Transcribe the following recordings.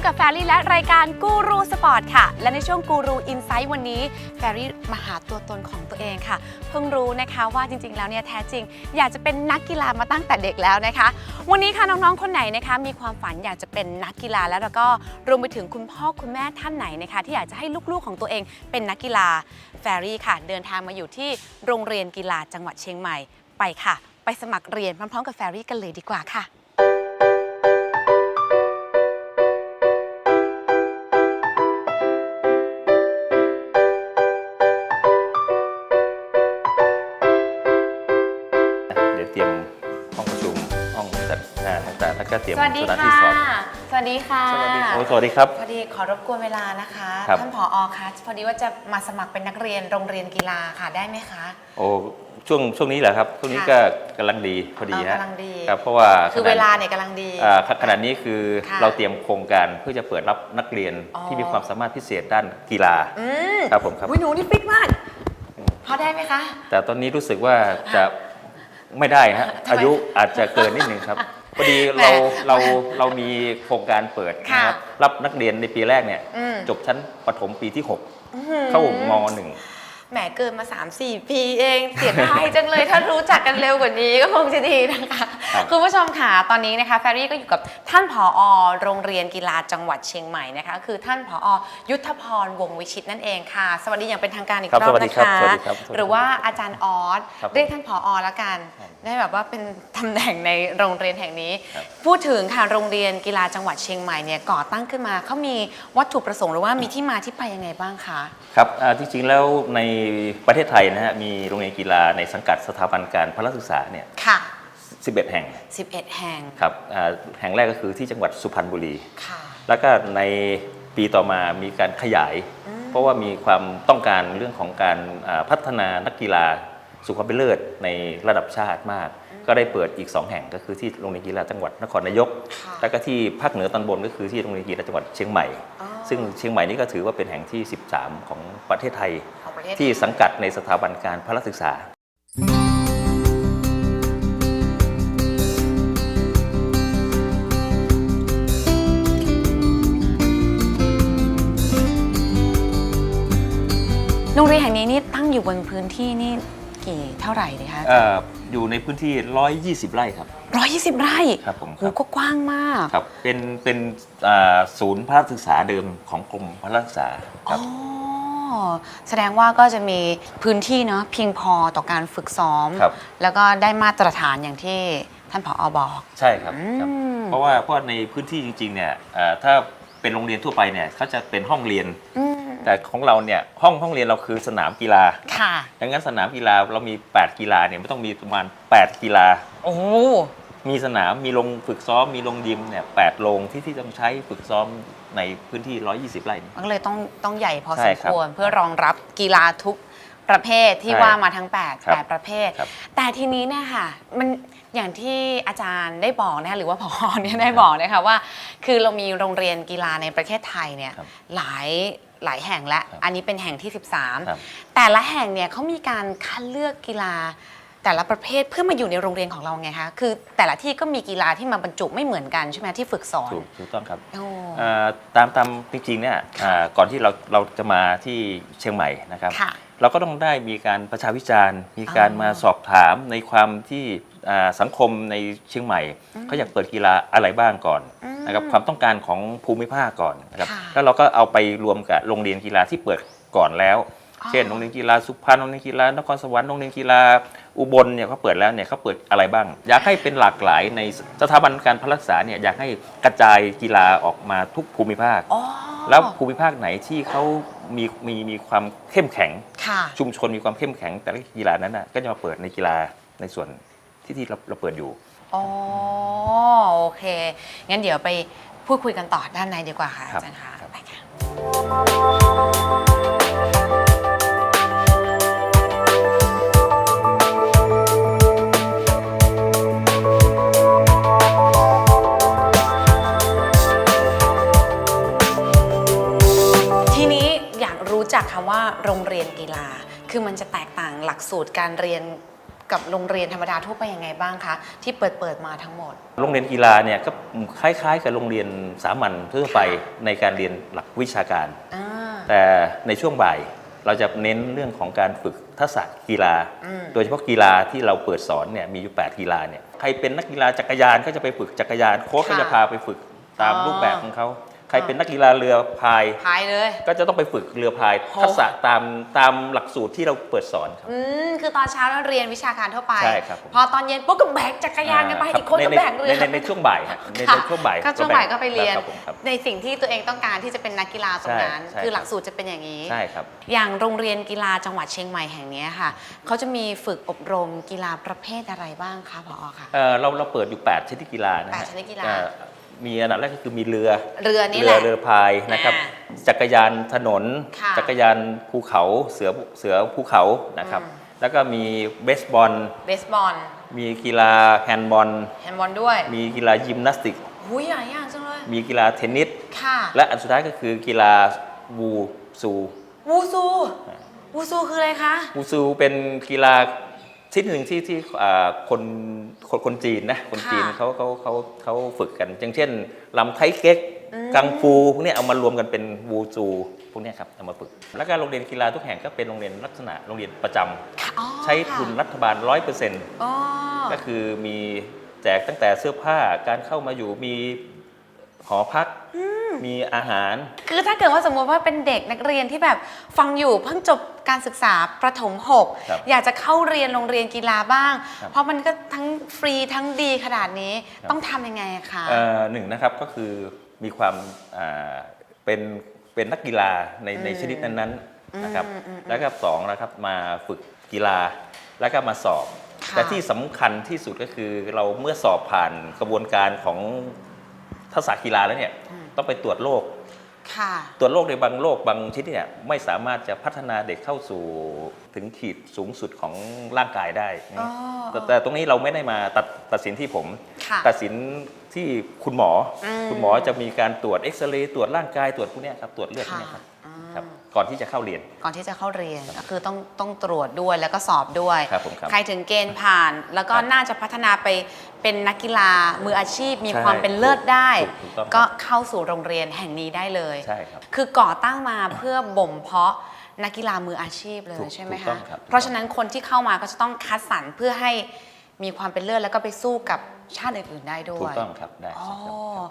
บกับแฟรี่และรายการกูรูสปอร์ตค่ะ และในช่วงกูรูอินไซต์วันนี้แฟรี่มาหาตัวตนของตัวเองค่ะ เพิ่งรู้นะคะว่าจริงๆ แล้วเนี่ยแท้จริง อยากจะเป็นนักกีฬามาตั้งแต่เด็กแล้วนะคะ วันนี้ค่ะน้องๆคนไหนนะคะ มีความฝันอยากจะเป็นนักกีฬาแล้วแล้วก็รวมไปถึงคุณพ่อคุณแม่ท่านไหนนะคะ ที่อยากจะให้ลูกๆของตัวเองเป็นนักกีฬาแฟรี่ค่ะ เดินทางมาอยู่ที่โรงเรียนกีฬาจังหวัดเชียงใหม่ไปค่ะ ไปสมัครเรียนพร้อมๆกับแฟรี่กันเลยดีกว่าค่ะ จัดงานต่างๆแล้วก็เตรียมสวัสดีสถานค่ะที่สอนสวัสดีค่ะสวัสดีครับโอ้สวัสดีครับ พอดีขอรบกวนเวลานะคะ ครับ ท่านผออคะพอดีว่าจะมาสมัครเป็นนักเรียนโรงเรียนกีฬาค่ะได้ไหมคะ โอ้ช่วงช่วงนี้แหละครับช่วงนี้ค่ะก็กำลังดีพอดีอ๋อฮะกำลังดี ครับเพราะว่าคือขณะเวลาเนี่ยกำลังดี อ่าขณะนี้คือค่ะเราเตรียมโครงการเพื่อจะเปิดรับนักเรียนอ๋อ ที่มีความสามารถพิเศษด้านกีฬาอืมครับผมครับ อุ๊ยหนูนี่ฟิตมากพอได้ไหมคะ แต่ตอนนี้รู้สึกว่าจะไม่ได้ฮะทำไม อายุอาจจะเกินนิดนึงครับ พอดีแหมเราเราเรามีโครงการเปิดค่ะนะครับรับนักเรียนในปีแรกเนี่ยอืม จบชั้นประถมปีที่หกอื้อหือเข้ามหนึ่ง แหมเกินมา 3-4 ปีเอง เสียดายจังเลย ถ้ารู้จักกันเร็วกว่านี้ก็คงจะดีนะคะ ครับคุณผู้ชมค่ะตอนนี้นะคะแฟรี่ก็อยู่กับท่านผอ โรงเรียนกีฬาจังหวัดเชียงใหม่นะคะคือท่านผอ ยุทธพรวงศ์วิชิตนั่นเองค่ะ สวัสดีอย่างเป็นทางการอีกครับรอบสวัสดีนะครับคะสวัสดีครับสวัสดีครับหรือว่าอาจารย์ออสครับเรียกท่านผอแล้วกันครับได้แบบว่าเป็นตำแหน่งในโรงเรียนแห่งนี้ครับพูดถึงค่ะโรงเรียนกีฬาจังหวัดเชียงใหม่เนี่ยก่อตั้งขึ้นมาเขามีวัตถุประสงค์หรือว่ามีที่มาที่ไปยังไงบ้างคะครับอ่าจริงๆแล้วในประเทศไทยนะฮะมีโรงเรียนกีฬาในสังกัดสถาบันการพละศึกษาเนี่ยค่ะ 11 แห่ง11 แห่งครับอ่าแห่งแรกก็คือที่จังหวัดสุพรรณบุรี ค่ะแล้วก็ในปีต่อมามีการขยายเพราะว่ามีความต้องการเรื่องของการอ่าพัฒนานักกีฬาสุขภาพเป็นเลิศในระดับชาติมาก ก็ได้เปิดอีก 2 แห่งก็คือที่โรงเรียนกีฬาจังหวัดนครนายก ค่ะแล้วก็ที่ภาคเหนือตอนบนก็คือที่โรงเรียนกีฬาจังหวัดเชียงใหม่ อ๋อซึ่งเชียงใหม่นี่ก็ถือว่าเป็นแห่งที่ 13 ของประเทศไทย ของประเทศที่สังกัดในสถาบันการพละศึกษา โรงเรียนแห่งนี้นี่ตั้งอยู่บนพื้นที่นี่กี่เท่าไหร่ดีคะเอ่ออยู่ในพื้นที่ 120 ไร่ครับ ร้อยยี่สิบไร่ครับผมโหก็กว้างมาก ครับเป็นเป็นอ่าศูนย์พระศึกษาเดิมของกรมพระศึกษาคอ๋รัอบ แสดงว่าก็จะมีพื้นที่เนาะเพียงพอต่อการฝึกซ้อม ครับ แล้วก็ได้มาตรฐานอย่างที่ท่านผอบอก ใช่ครับครับ อืม เพราะว่าเพราะว่าในพื้นที่จริงๆเนี่ยอ่าถ้าเป็นโรงเรียนทั่วไปเนี่ยเขาจะเป็นห้องเรียน อืม แต่ของเราเนี่ยห้องห้องเรียนเราคือสนามกีฬาค่ะ ดังนั้นสนามกีฬาเรามี 8 กีฬาเนี่ยไม่ต้องมีประมาณ 8 กีฬา โอ้มีสนามมีโรงฝึกซ้อมมีโรงยิมเนี่ยแปดโรงที่ที่ต้องใช้ฝึกซ้อมในพื้นที่ 120 ไร่นี้มันก็เลยต้องต้องใหญ่พอใช่สมครับควร เพื่อรองรับกีฬาทุกประเภทที่ใช่ว่ามาทั้ง 8 ครับ8 ประเภท ครับ แต่ทีนี้เนี่ยค่ะมันอย่างที่อาจารย์ได้บอกนะคะหรือว่าพอเนี่ยได้บอกนะคะว่า คือเรามีโรงเรียนกีฬาในประเทศไทยเนี่ยครับ หลาย หลายแห่งและครับอันนี้เป็นแห่งที่ ครับ 13 แต่ละแห่งเนี่ยเขามีการคัดเลือกกีฬาแต่ละประเภทเพื่อมาอยู่ในโรงเรียนของเราไงคะ คือแต่ละที่ก็มีกีฬาที่มาบรรจุไม่เหมือนกันใช่ไหมที่ฝึกสอนถูกถูกต้องครับโอ้ อ่าตามตามจริงๆเนี่ยอ่าก่อนที่เราเราจะมาที่เชียงใหม่นะครับ ค่ะ เราก็ต้องได้มีการประชาวิจารณ์ มีการอ๋อมาสอบถามในความที่อ่าสังคมในเชียงใหม่เขาอยากเปิดกีฬาอะไรบ้างก่อนอืมนะครับความต้องการของภูมิภาคก่อนนะครับค่ะ แล้วเราก็เอาไปรวมกับโรงเรียนกีฬาที่เปิดก่อนแล้วอ๋อเช่นโรงเรียนกีฬาสุพรรณโรงเรียนกีฬานครสวรรค์โรงเรียนกีฬาอุบลเนี่ยเขาเปิดแล้วเนี่ยเขาเปิดอะไรบ้าง อยากให้เป็นหลากหลายในสถาบันการพัฒนาศึกษาเนี่ยอยากให้กระจายกีฬาออกมาทุกภูมิภาค อ๋อ แล้วภูมิภาคไหนที่เขา มีมีมีความเข้มแข็ง ค่ะชุมชนมีความเข้มแข็ง แต่ละกีฬานั้นน่ะก็จะมาเปิดในกีฬาในส่วนที่ที่เราเราเปิดอยู่ อ๋อโอเค งั้นเดี๋ยวไปพูดคุยกันต่อด้านในดีกว่าค่ะครัอาบจารย์คะครับไปค่ะ ว่าโรงเรียนกีฬา คือมันจะแตกต่างหลักสูตรการเรียนกับโรงเรียนธรรมดาทั่วไปยังไงบ้างคะที่เปิดเปิดมาทั้งหมด โรงเรียนกีฬาเนี่ยก็คล้ายๆ กับโรงเรียนสามัญทั่วไปในการเรียนหลักวิชาการอ่าแต่ในช่วงบ่ายเราจะเน้นเรื่องของการฝึกทักษะกีฬาอืมโดยเฉพาะกีฬาที่เราเปิดสอนเนี่ยมีอยู่ 8 กีฬาเนี่ยใครเป็นนักกีฬาจักรยานก็จะไปฝึกจักรยานโค้ชก็จะพาไปฝึกตามรูปแบบของเขา ใครเป็นนักกีฬาเรือพาย พายเลย ก็จะต้องไปฝึกเรือพายโหทักษะตามตามหลักสูตรที่เราเปิดสอนครับ อืมคือตอนเช้าเราเรียนวิชาการทั่วไป ใช่ครับผม พอตอนเย็นปุ๊บก็แบกจักรยานกันไปอ่าอีกคนในก็ในแบกเรือในในในช่วงบ่ายฮะในค่ะในช่วงบ่ายก็ช่วงบ่ายก็ไปเรียน ครับผมครับ ในสิ่งที่ตัวเองต้องการที่จะเป็นนักกีฬาตรงนั้น ใช่ใช่ คือหลักสูตรจะเป็นอย่างนี้ ใช่ครับ อย่างโรงเรียนกีฬาจังหวัดเชียงใหม่แห่งนี้ค่ะ เขาจะมีฝึกอบรมกีฬาประเภทอะไรบ้างคะพอค่ะ เอ่อเราเราเปิดอยู่ 8 ชนิดกีฬานะฮะแปดชนิดกีฬาเอ่อ มีอันดับแรกก็คือมีเรือเรือนี่เรืแหละ เรือพายนะครับ อ่าจักรยานถนน ค่ะจักรยานภูเขาเสือเสือภูเขานะครับ อืม แล้วก็มีเบสบอล เบสบอลมีกีฬาแฮนด์บอล แฮนด์บอลด้วยมีกีฬายิมนาสติก หุยหลายอย่างจังเลย มีกีฬาเทนนิส ค่ะและอันสุดท้ายก็คือกีฬาวูซู วูซูวูซูคืออะไรคะ วูซูเป็นกีฬา ชนิดหนึ่งที่ที่อ่าคนคนคนจีนนะคนค่ะจีนเขาเขาเขาเขาฝึกกัน อย่างเช่นลำไทเก๊กอืมกังฟูพวกเนี้ยเอามารวมกันเป็นวูซูพวกเนี้ยครับเอามาฝึก แล้วก็โรงเรียนกีฬาทุกแห่งก็เป็นโรงเรียนลักษณะโรงเรียนประจำค่ะอ๋อใช้ทุนค่ะรัฐบาล100%อ๋อก็คือมีแจกตั้งแต่เสื้อผ้าการเข้ามาอยู่มีหอพัก มีอาหาร คือถ้าเกิดว่าสมมติว่าเป็นเด็กนักเรียนที่แบบฟังอยู่เพิ่งจบการศึกษาประถมครับ6อยากจะเข้าเรียนโรงเรียนกีฬาบ้าง ครับเพราะมันก็ทั้งฟรีทั้งดีขนาดนี้ครับ ต้องทำยังไงอะคะ เอ่อหนึ่งนะครับก็คือมีความอ่าเป็นเป็นนักกีฬาในในชนิดนั้นๆนะครับ อืมอืมอืมแล้วก็สองนะครับมาฝึกกีฬาแล้วก็มาสอบ ค่ะแต่ที่สำคัญที่สุดก็คือเราเมื่อสอบผ่านกระบวนการของทักษะกีฬาแล้วเนี่ย ต้องไปตรวจโรคค่ะตรวจโรคในบางโรคบางชนิดเนี่ยไม่สามารถจะพัฒนาเด็กเข้าสู่ถึงขีดสูงสุดของร่างกายได้อ๋อ แต่แต่ตรงนี้เราไม่ได้มาตัดตัดสินที่ผม ค่ะ ตัดสินที่คุณหมออม คุณหมอจะมีการตรวจเอ็กซเรย์ตรวจร่างกายตรวจพวกเนี้ยครับตรวจเลือดพวกค่ะเนี้ยครับ อืมครับ ก่อนที่จะเข้าเรียน ก่อนที่จะเข้าเรียนก็คือต้องต้องตรวจด้วยแล้วก็สอบด้วย ครับผมครับ ใครถึงเกณฑ์ผ่าน แล้วก็ครับน่าจะพัฒนาไปเป็นนักกีฬามืออาชีพ มีใช่ความเป็นเลิศได้ ถูกถูกต้องครับก็เข้าสู่โรงเรียนแห่งนี้ได้เลยใช่ครับคือก่อตั้งมาเพื่อบ่มเพาะนักกีฬามืออาชีพเลยถูกใช่ไหมถูกต้อคะงครับ เพราะฉะนั้นคนที่เข้ามาก็จะต้องคัดสรรเพื่อให้มีความเป็นเลิศแล้วก็ไปสู้กับชาติอื่นๆได้ด้ถูวกยต้องครับได้อ๋อ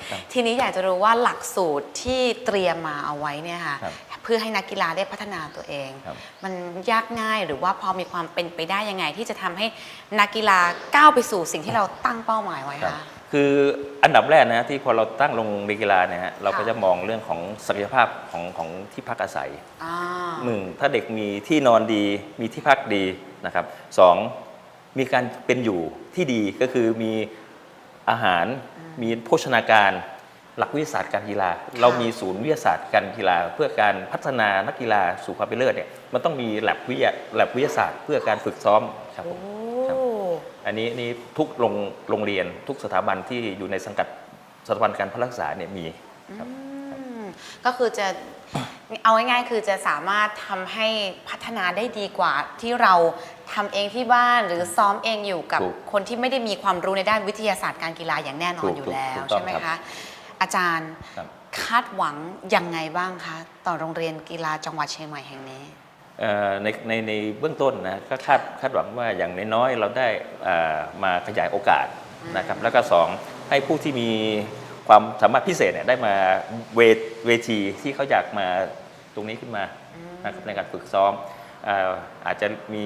ครับ ทีนี้อยากจะรู้ว่าหลักสูตรที่เตรียมมาเอาไว้เนี่ยค่ะ ครับเพื่อให้นักกีฬาได้พัฒนาตัวเอง ครับ มันยากง่ายหรือว่าพอมีความเป็นไปได้ยังไง ที่จะทำให้นักกีฬาก้าวไปสู่สิ่งที่เราตั้งเป้าหมายไว้ครับ คะ คืออันดับแรกนะที่พอเราตั้งลงในกีฬาเนี่ยฮะเราก็ค่ะ จะมองเรื่องของศักยภาพของของที่พักอาศัย อ่า หนึ่งถ้าเด็กมีที่นอนดีมีที่พักดีนะครับสองมีการเป็นอยู่ที่ดีก็คือมีอาหารมีโภชนาการ หลักวิทยาศาสตร์การกีฬา เรามีศูนย์วิทยาศาสตร์การกีฬา เพื่อการพัฒนานักกีฬาสู่ความเป็นเลิศเนี่ยมันต้องมีแลบวิทยาแลบวิทยาศาสตร์ เพื่อการฝึกซ้อมครับผมครับโอ้อันนี้นี่ทุกโรงโรงเรียนทุกสถาบันที่อยู่ในสังกัดสถาบันการพัฒนาศึกษาเนี่ยมีครับอืมก็คือจะเอาง่ายๆคือจะสามารถทำให้พัฒนาได้ดีกว่า ที่เราทำเองที่บ้านหรือซ้อมเองอยู่กับถูกคนที่ไม่ได้มีความรู้ในด้านวิทยาศาสตร์การกีฬาอย่างแน่นอถูนกอยู่ถูกแล้วถูกต้องใช่ไหมครัคะบ อาจารย์ครับ คาดหวังยังไงบ้างคะต่อโรงเรียนกีฬาจังหวัดเชียงใหม่แห่งนี้ เอ่อในในในเบื้องต้นนะก็คาดคาดหวังว่าอย่างน้อยๆเราได้อ่ามาขยายโอกาสนะครับแล้วก็สองให้ผู้ที่มีความสามารถพิเศษเนี่ยได้มาเวทเวทีที่เขาอยากมาตรงนี้ขึ้นมานะครับในการฝึกซ้อมเอ่ออาจจะมี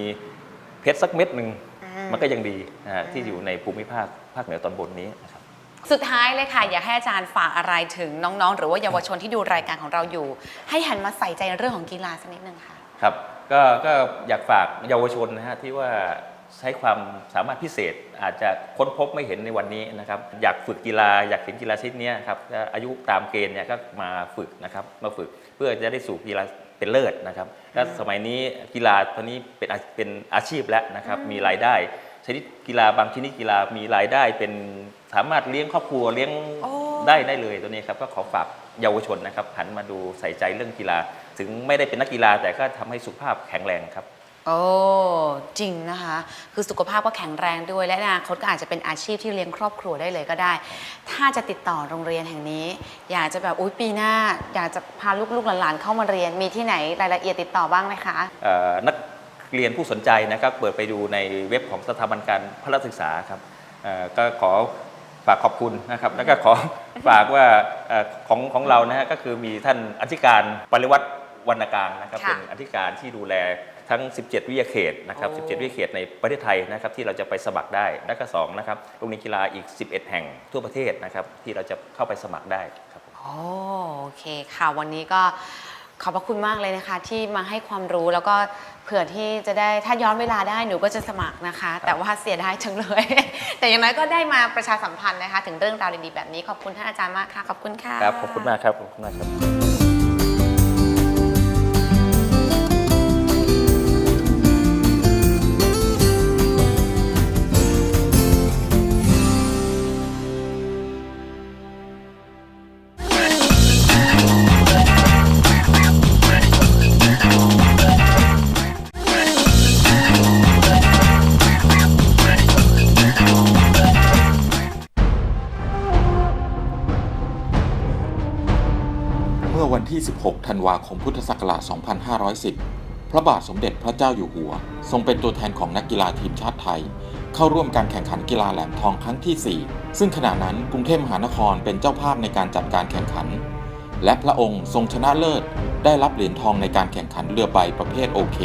เพชรสักเม็ดหนึ่งอืม มันก็ยังดีนะฮะที่อยู่ในภูมิภาคภาคเหนือตอนบนนี้นะครับ สุดท้ายเลยค่ะ อยากให้อาจารย์ฝากอะไรถึงน้องๆ หรือว่าเยาวชนที่ดูรายการของเราอยู่ ให้หันมาใส่ใจเรื่องของกีฬาสักนิดนึงค่ะ ครับก็ก็อยากฝากเยาวชนนะฮะที่ว่าใช้ความสามารถพิเศษอาจจะค้นพบไม่เห็นในวันนี้นะครับ อยากฝึกกีฬาอยากเห็นกีฬาชนิดนี้ครับอายุตามเกณฑ์เนี่ยก็มาฝึกนะครับมาฝึกเพื่อจะได้สู่กีฬาเป็นเลิศนะครับและสมัยนี้กีฬาตอนนี้เป็นเป็นอาชีพแล้วนะครับมีรายได้ ชนิดกีฬาบางชนิดกีฬามีรายได้เป็นสามารถเลี้ยงครอบครัวเลี้ยงโอ้ ได้ได้เลยตัวนี้ครับก็ขอฝากเยาวชนนะครับหันมาดูใส่ใจเรื่องกีฬา ถึงไม่ได้เป็นนักกีฬาแต่ก็ทำให้สุขภาพแข็งแรงครับ โอ้จริงนะคะ คือสุขภาพก็แข็งแรงด้วย และอนาคตก็อาจจะเป็นอาชีพที่เลี้ยงครอบครัวได้เลยก็ได้ ถ้าจะติดต่อโรงเรียนแห่งนี้ อยากจะแบบอุ้ยปีหน้า อยากจะพาลูกๆหลานๆเข้ามาเรียนมีที่ไหนรายละเอียดติดต่อบ้างไหมคะ เอ่อนัก เรียนผู้สนใจนะครับเปิดไปดูในเว็บของสถาบันการพละศึกษาครับเอ่อก็ขอฝากขอบคุณนะครับ แล้วก็ขอฝากว่าเอ่อของของเรานะฮะก็คือมีท่านอธิการปริวัติวรรณการนะครับค่ะเป็นอธิการที่ดูแลทั้ง 17 วิทยาเขตนะครับโอ้17 วิทยาเขตในประเทศไทยนะครับที่เราจะไปสมัครได้ และก็สองนะครับโรงเรียนกีฬาอีก 11 แห่งทั่วประเทศนะครับที่เราจะเข้าไปสมัครได้ครับผมโอ้โอเคค่ะวันนี้ก็ ขอบพระคุณมากเลยนะคะที่มาให้ความรู้แล้วก็เผื่อที่จะได้ถ้าย้อนเวลาได้หนูก็จะสมัครนะคะ แต่ว่าเสียดายจังเลย แต่อย่างน้อยก็ได้มาประชาสัมพันธ์นะคะ ถึงเรื่องราวดีๆแบบนี้ขอบคุณท่านอาจารย์มากค่ะขอบคุณค่ะ ครับ ขอบคุณมากครับ ขอบคุณมากครับ 16 ธันวาคมพุทธศักราช 2510 พระบาทสมเด็จพระเจ้าอยู่หัว ทรงเป็นตัวแทนของนักกีฬาทีมชาติไทย เข้าร่วมการแข่งขันกีฬาแหลมทองครั้งที่ 4 ซึ่งขณะนั้นกรุงเทพมหานครเป็นเจ้าภาพในการจัดการแข่งขัน และพระองค์ทรงชนะเลิศ ได้รับเหรียญทองในการแข่งขันเรือใบประเภทโอเค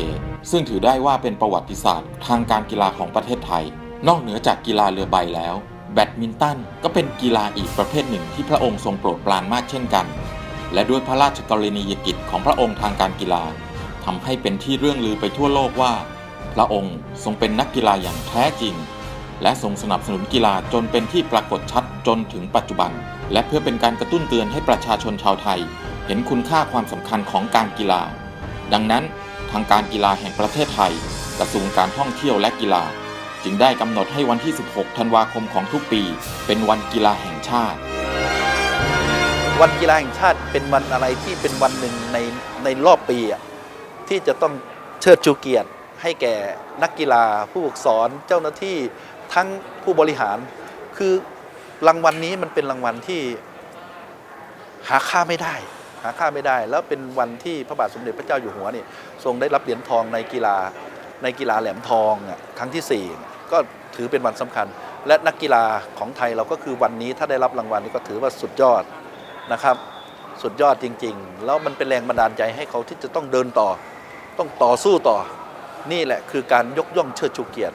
ซึ่งถือได้ว่าเป็นประวัติศาสตร์ ทางการกีฬาของประเทศไทย นอกเหนือจากกีฬาเรือใบแล้ว แบดมินตันก็เป็นกีฬาอีกประเภทหนึ่งที่พระองค์ทรงโปรดปรานมากเช่นกัน และด้วยพระราชกรณียกิจของพระองค์ทางการกีฬาทำให้เป็นที่เรื่องลือไปทั่วโลกว่า พระองค์ทรงเป็นนักกีฬาอย่างแท้จริง และทรงสนับสนุนกีฬาจนเป็นที่ปรากฏชัดจนถึงปัจจุบัน และเพื่อเป็นการกระตุ้นเตือนให้ประชาชนชาวไทย เห็นคุณค่าความสำคัญของการกีฬา ดังนั้นทางการกีฬาแห่งประเทศไทย กระทรวงการท่องเที่ยวและกีฬา จึงได้กำหนดให้วันที่ 16 ธันวาคมของทุกปี เป็นวันกีฬาแห่งชาติ วันกีฬาแห่งชาติเป็นวันอะไรที่เป็นวันหนึ่งในในรอบปีที่จะต้องเชิดชูเกียรติให้แก่นักกีฬาผู้ฝึกสอนเจ้าหน้าที่ทั้งผู้บริหาร คือรางวัลนี้มันเป็นรางวัลที่หาค่าไม่ได้ หาค่าไม่ได้ แล้วเป็นวันที่พระบาทสมเด็จพระเจ้าอยู่หัวนี่ทรงได้รับเหรียญทองในกีฬาในกีฬาแหลมทองครั้งที่สี่ก็ถือเป็นวันสำคัญ และนักกีฬาของไทยเราก็คือวันนี้ถ้าได้รับรางวัลนี้ก็ถือว่าสุดยอด นะครับ สุดยอดจริง ๆ แล้วมันเป็นแรงบันดาลใจให้เขาที่จะต้องเดินต่อ ต้องต่อสู้ต่อ นี่แหละคือการยกย่องเชิดชูเกียรติ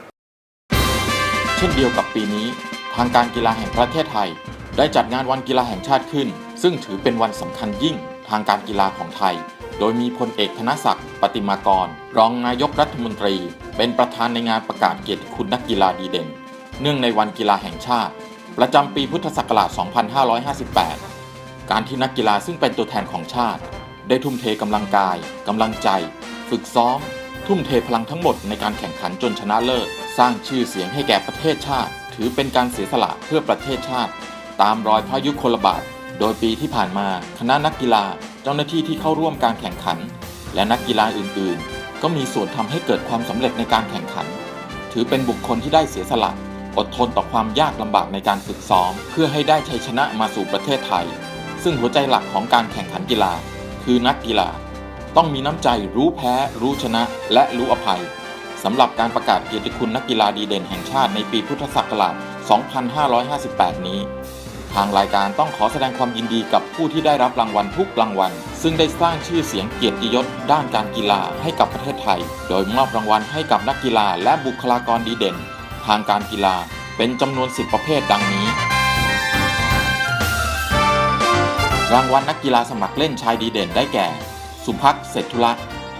เช่นเดียวกับปีนี้ ทางการกีฬาแห่งประเทศไทย ได้จัดงานวันกีฬาแห่งชาติขึ้น ซึ่งถือเป็นวันสำคัญยิ่งทางการกีฬาของไทย โดยมีพลเอกธนศักดิ์ปฏิมากร รองนายกรัฐมนตรี เป็นประธานในงานประกาศเกียรติคุณนักกีฬาดีเด่น เนื่องในวันกีฬาแห่งชาติ ประจำปีพุทธศักราช 2558 การที่นักกีฬาซึ่งเป็นตัวแทนของชาติ ได้ทุ่มเทกำลังกายกำลังใจ ฝึกซ้อม ทุ่มเทพลังทั้งหมดในการแข่งขันจนชนะเลิศ สร้างชื่อเสียงให้แก่ประเทศชาติ ถือเป็นการเสียสละเพื่อประเทศชาติ ตามรอยพระยุคลบาท โดยปีที่ผ่านมาคณะนักกีฬา เจ้าหน้าที่ที่เข้าร่วมการแข่งขัน และนักกีฬาอื่น ๆ ก็มีส่วนทำให้เกิดความสำเร็จในการแข่งขัน ถือเป็นบุคคลที่ได้เสียสละอดทนต่อความยากลำบากในการฝึกซ้อม เพื่อให้ได้ชัยชนะมาสู่ประเทศไทย ซึ่งหัวใจหลักของการแข่งขันกีฬา คือนักกีฬา ต้องมีน้ำใจรู้แพ้ รู้ชนะ และรู้อภัยสำหรับการประกาศเกียรติคุณนักกีฬาดีเด่นแห่งชาติในปีพุทธศักราช 2558 นี้ ทางรายการต้องขอแสดงความยินดีกับผู้ที่ได้รับรางวัลทุกรางวัล ซึ่งได้สร้างชื่อเสียงเกียรติยศด้านการกีฬาให้กับประเทศไทย โดยมอบรางวัลให้กับนักกีฬาและบุคลากรดีเด่น ทางการกีฬาเป็นจำนวน 10 ประเภทดังนี้ รางวัลนักกีฬาสมัครเล่นชายดีเด่นได้แก่ สุภักดิ์เศรษฐุละ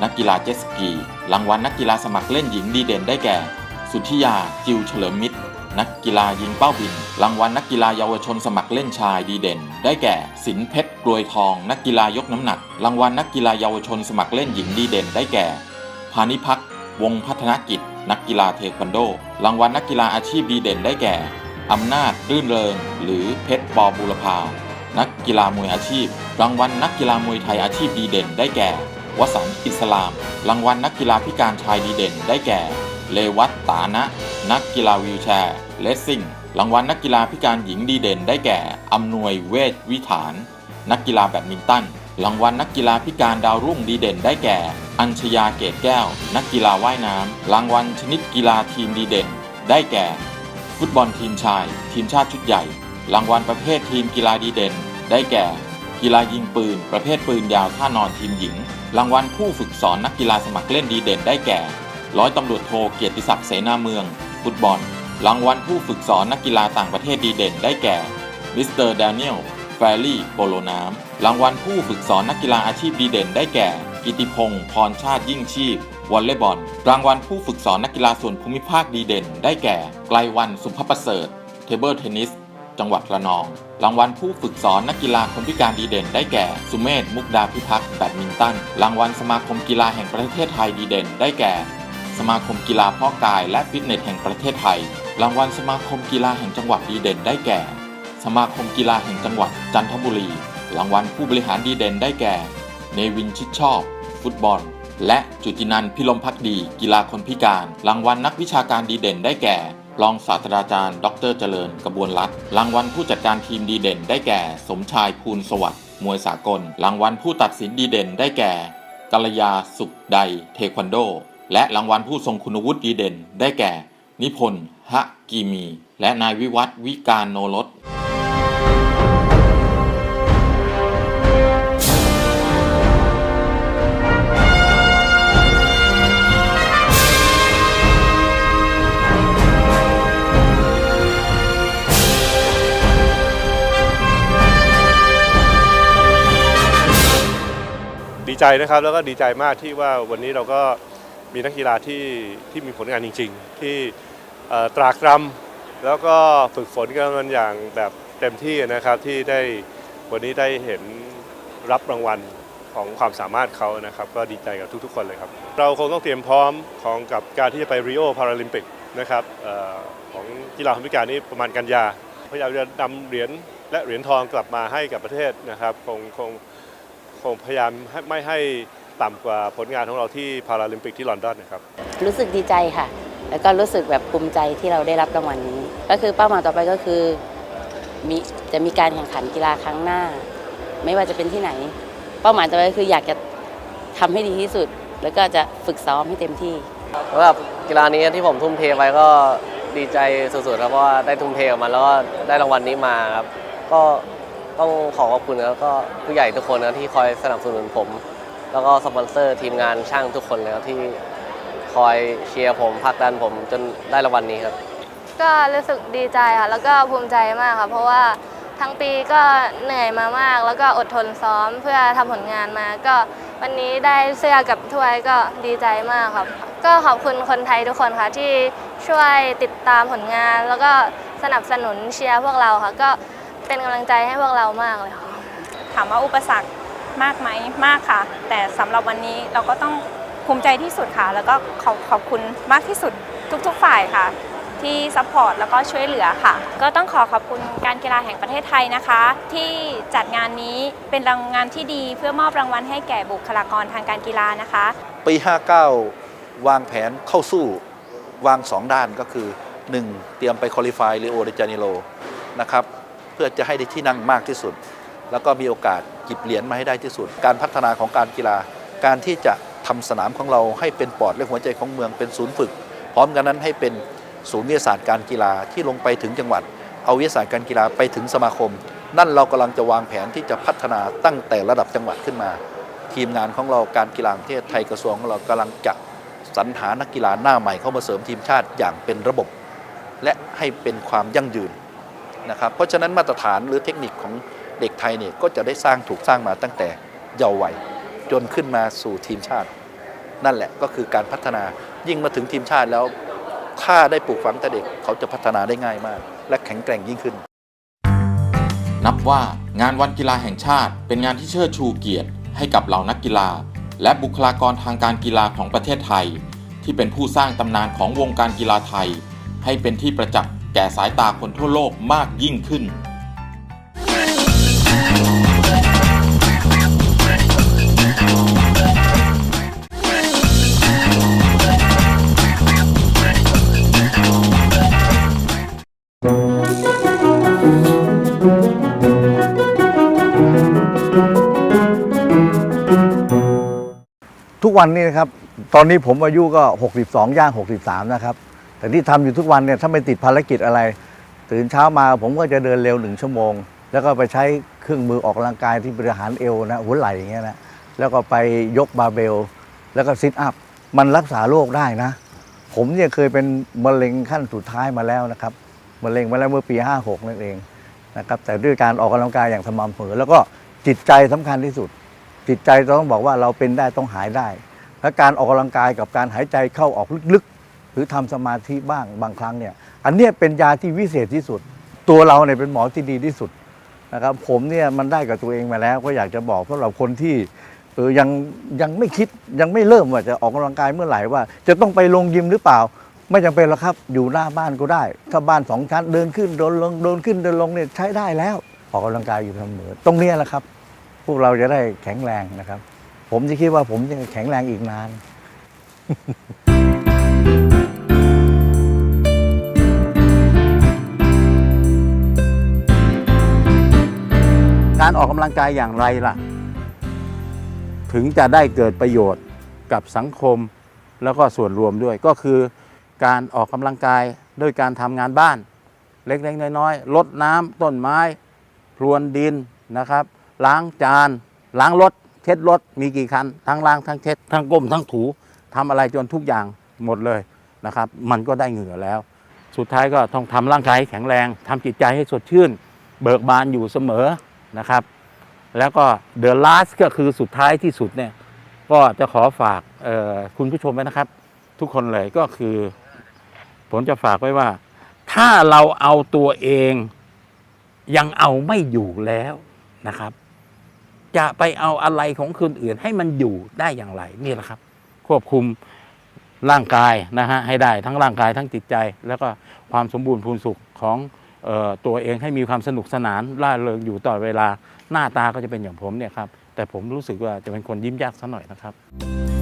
นักกีฬาเจสกี รางวัลนักกีฬาสมัครเล่นหญิงดีเด่นได้แก่ สุธิยา จิวเฉลิมมิตร นักกีฬายิงเป้าบิน รางวัลนักกีฬาเยาวชนสมัครเล่นชายดีเด่น ได้แก่ สินเพชรกลวยทอง นักกีฬายกน้ำหนัก รางวัลนักกีฬาเยาวชนสมัครเล่นหญิงดีเด่น ได้แก่ พานิพักษ์วงพัฒนกิจ นักกีฬาเทควันโด รางวัลนักกีฬาอาชีพดีเด่นได้แก่อำนาจรื่นเริง หรือเพชรปอบุรพา นักกีฬามวยอาชีพ รางวัลนักกีฬามวยไทยอาชีพดีเด่นได้แก่ วสันต์อิสลาม รางวัลนักกีฬาพิการชายดีเด่นได้แก่ เลวัตตานะ นักกีฬาวีลแชร์เลสซิ่ง รางวัลนักกีฬาพิการหญิงดีเด่นได้แก่อำนวยเวชวิถาน นักกีฬาแบดมินตัน รางวัลนักกีฬาพิการดาวรุ่งดีเด่นได้แก่ อัญชยาเกตแก้ว นักกีฬาว่ายน้ำ รางวัลชนิดกีฬาทีมดีเด่น ได้แก่ ฟุตบอลทีมชาย ทีมชาติชุดใหญ่ รางวัลประเภททีมกีฬาดีเด่น ได้แก่ กีฬายิงปืน ประเภทปืนยาวท่านอนทีมหญิง รางวัลผู้ฝึกสอนนักกีฬาสมัครเล่นดีเด่นได้แก่ ร้อยตำรวจโทเกียรติศักดิ์เสนาเมืองฟุตบอล รางวัลผู้ฝึกสอนนักกีฬาต่างประเทศดีเด่นได้แก่มิสเตอร์แดเนียลแฟรี่โปโลน้ำรางวัลผู้ฝึกสอนนักกีฬาอาชีพดีเด่นได้แก่ กิติพงศ์พรชาติยิ่งชีพวอลเลย์บอล รางวัลผู้ฝึกสอนนักกีฬาส่วนภูมิภาคดีเด่น ได้แก่ ไกลวันสุภประเสริฐ เทเบิลเทนนิส จังหวัดระนอง รางวัลผู้ฝึกสอนนักกีฬาคนพิการดีเด่นได้แก่ สุเมธมุกดาพิทักษ์แบดมินตัน รางวัลสมาคมกีฬาแห่งประเทศไทยดีเด่น ได้แก่ สมาคมกีฬาพาะกายและฟิตเนสแห่งประเทศไทย รางวัลสมาคมกีฬาแห่งจังหวัดดีเด่น ได้แก่ สมาคมกีฬาแห่งจังหวัดจันทบุรี รางวัลผู้บริหารดีเด่น ได้แก่ เนวินชิดชอบ ฟุตบอล และจุตินันพิลมพักดี กีฬาคนพิการ รางวัลนักวิชาการดีเด่น ได้แก่ รองศาสตราจารย์ ดรเจริญกระบวนรัฐรางวัลผู้จัดการทีมดีเด่นได้แก่ สมชายภูลสวัสดิ์มวยสากล รางวัลผู้ตัดสินดีเด่นได้แก่กัลยาสุขใดเทควันโด และรางวัลผู้ทรงคุณวุฒิดีเด่น ได้แก่ นิพนธ์ฮะกีมี และนายวิวัฒวิการโนรส ใจนะครับแล้วก็ดีใจมากที่ว่าวันนี้เราก็มีนักกีฬาที่ที่มีผลงานจริง ๆ ที่ตรากตรำแล้วก็ฝึกฝนกันอย่างแบบเต็มที่นะครับที่ได้วันนี้ได้เห็นรับรางวัลของความสามารถเขานะครับ ก็ดีใจกับทุกๆ คนเลยครับ เราคงต้องเตรียมพร้อมของกับการที่จะไปริโอพาราลิมปิกนะครับออของกีฬาคนพิการนี้ประมาณกันยาพยายามจะนำเหรียญและเหรียญทองกลับมาให้กับประเทศนะครับคงคง คงพยายามให้ไม่ให้ต่ำกว่าผลงานของเราที่พาราลิมปิกที่ลอนดอนนะครับ รู้สึกดีใจค่ะ แล้วก็รู้สึกแบบภูมิใจที่เราได้รับรางวัลนี้ ก็คือเป้าหมายต่อไปก็คือมีจะมีการแข่งขันกีฬาครั้งหน้า ไม่ว่าจะเป็นที่ไหน เป้าหมายต่อไปก็คืออยากจะทำให้ดีที่สุด แล้วก็จะฝึกซ้อมให้เต็มที่สำหรับกีฬานี้ที่ผมทุ่มเทไปก็ดีใจสุดๆครับเพราะว่าได้ทุ่มเทกับมันแล้วก็ได้รางวัลนี้มาครับก็ ต้องขอขอบคุณแล้วก็ผู้ใหญ่ทุกคนนะที่คอยสนับสนุนผม แล้วก็สปอนเซอร์ทีมงานช่างทุกคนเลยครับที่คอยเชียร์ผมผลักดันผมจนได้รางวัลนี้ครับ ก็รู้สึกดีใจค่ะแล้วก็ภูมิใจมากค่ะเพราะว่าทั้งปีก็เหนื่อยมามาก แล้วก็อดทนซ้อมเพื่อทำผลงานมา ก็วันนี้ได้เสื้อกับถ้วยก็ดีใจมากครับ ก็ขอบคุณคนไทยทุกคนค่ะที่ช่วยติดตามผลงาน แล้วก็สนับสนุนเชียร์พวกเราค่ะก็ เป็นกำลังใจให้พวกเรามากเลยค่ะ ถามว่าอุปสรรคมากไหมมากค่ะ แต่สำหรับวันนี้เราก็ต้องภูมิใจที่สุดค่ะ แล้วก็ขอบขอบคุณมากที่สุดทุกๆฝ่ายค่ะ ที่ซัพพอร์ตแล้วก็ช่วยเหลือค่ะ ก็ต้องขอขอบคุณการกีฬาแห่งประเทศไทยนะคะ ที่จัดงานนี้เป็นรางวัลที่ดีเพื่อมอบรางวัลให้แก่บุคลากรทางการกีฬานะคะ ปี 59 วางแผนเข้าสู้วาง 2 ด้านก็คือ 1. เตรียมไปคอลิฟายริโอเดจาเนโรนะครับ เพื่อจะให้ได้ที่นั่งมากที่สุด แล้วก็มีโอกาสหยิบเหรียญมาให้ได้ที่สุด การพัฒนาของการกีฬา การที่จะทำสนามของเราให้เป็นปอดและหัวใจของเมืองเป็นศูนย์ฝึก พร้อมกันนั้นให้เป็นศูนย์วิทยาศาสตร์การกีฬาที่ลงไปถึงจังหวัด เอาวิทยาศาสตร์การกีฬาไปถึงสมาคม นั่นเรากำลังจะวางแผนที่จะพัฒนาตั้งแต่ระดับจังหวัดขึ้นมา ทีมงานของเราการกีฬาประเทศไทยกระทรวงของเรากำลังจะสรรหานักกีฬาหน้าใหม่เข้ามาเสริมทีมชาติอย่างเป็นระบบ และให้เป็นความยั่งยืน นะครับเพราะฉะนั้นมาตรฐานหรือเทคนิคของเด็กไทยเนี่ยก็จะได้สร้างถูกสร้างมาตั้งแต่เยาว์วัยจนขึ้นมาสู่ทีมชาติ นั่นแหละก็คือการพัฒนายิ่งมาถึงทีมชาติแล้ว ถ้าได้ปลูกฝังแต่เด็กเขาจะพัฒนาได้ง่ายมาก และแข็งแกร่งยิ่งขึ้น นับว่างานวันกีฬาแห่งชาติ เป็นงานที่เชิดชูเกียรติ ให้กับเหล่านักกีฬา และบุคลากรทางการกีฬาของประเทศไทย ที่เป็นผู้สร้างตำนานของวงการกีฬาไทย ให้เป็นที่ประจักษ์ แก่สายตาคนทั่วโลกมากยิ่งขึ้น ทุกวันนี้นะครับ ตอนนี้ผมอายุก็ 62 ย่าง 63 นะครับ แต่ที่ทำอยู่ทุกวันเนี่ยถ้าไม่ติดภารกิจอะไร ตื่นเช้ามาผมก็จะเดินเร็วหนึ่งชั่วโมง แล้วก็ไปใช้เครื่องมือออกกำลังกายที่บริหารเอวนะหัวไหล่อย่างเงี้ยนะแล้วก็ไปยกบาเบล แล้วก็ซิทอัพมันรักษาโรคได้นะ ผมเนี่ยเคยเป็นมะเร็งขั้นสุดท้ายมาแล้วนะครับมะเร็งมาแล้วเมื่อปี 56 นั่นเองนะครับแต่ด้วยการออกกำลังกายอย่างสม่ำเสมอแล้วก็จิตใจสำคัญที่สุด จิตใจต้องบอกว่าเราเป็นได้ต้องหายได้ และการออกกำลังกายกับการหายใจเข้าออกลึก หรือทำสมาธิบ้างบางครั้งเนี่ย อันเนี้ยเป็นยาที่วิเศษที่สุด ตัวเราเนี่ยเป็นหมอที่ดีที่สุดนะครับ ผมเนี่ยมันได้กับตัวเองมาแล้ว ก็อยากจะบอกสำหรับคนที่เออยังยังไม่คิดยังไม่เริ่มว่าจะออกกำลังกายเมื่อไหร่ว่า จะต้องไปลงยิมหรือเปล่า ไม่จำเป็นหรอกครับ อยู่หน้าบ้านก็ได้ ถ้าบ้านสองชั้นเดินขึ้นเดินลงเดินขึ้นเดินลงเนี่ยใช้ได้แล้ว ออกกำลังกายอยู่เสมอตรงเนี้ยแหละครับ พวกเราจะได้แข็งแรงนะครับ ผมจะคิดว่าผมจะแข็งแรงอีกนาน การออกกำลังกายอย่างไรล่ะ ถึงจะได้เกิดประโยชน์กับสังคมแล้วก็ส่วนรวมด้วยก็คือการออกกำลังกายด้วยการทำงานบ้าน เล็กๆน้อยๆลดน้ำต้นไม้ พรวนดินนะครับ ล้างจาน ล้างรถ เช็ดรถ มีกี่คัน ทั้งล้างทั้งเช็ด ทั้งก้มทั้งถูทำอะไรจนทุกอย่างหมดเลยนะครับ มันก็ได้เหงื่อแล้ว สุดท้ายก็ต้องทำร่างกายให้แข็งแรงทำจิตใจให้สดชื่น เบิกบานอยู่เสมอ นะครับ แล้วก็ the last ก็คือสุดท้ายที่สุดเนี่ย ก็จะขอฝากคุณผู้ชมไว้นะครับ ทุกคนเลยก็คือ ผมจะฝากไว้ว่า ถ้าเราเอาตัวเองยังเอาไม่อยู่แล้วนะครับ จะไปเอาอะไรของคนอื่นให้มันอยู่ได้อย่างไรนี่แหละครับ ควบคุมร่างกายนะฮะให้ได้ทั้งร่างกายทั้งจิตใจ แล้วก็ความสมบูรณ์พูนสุขของ ตัวเองให้มีความสนุกสนานร่าเริงอยู่ตลอดเวลาหน้าตาก็จะเป็นอย่างผมเนี่ยครับแต่ผมรู้สึกว่าจะเป็นคนยิ้มยากซะหน่อยนะครับ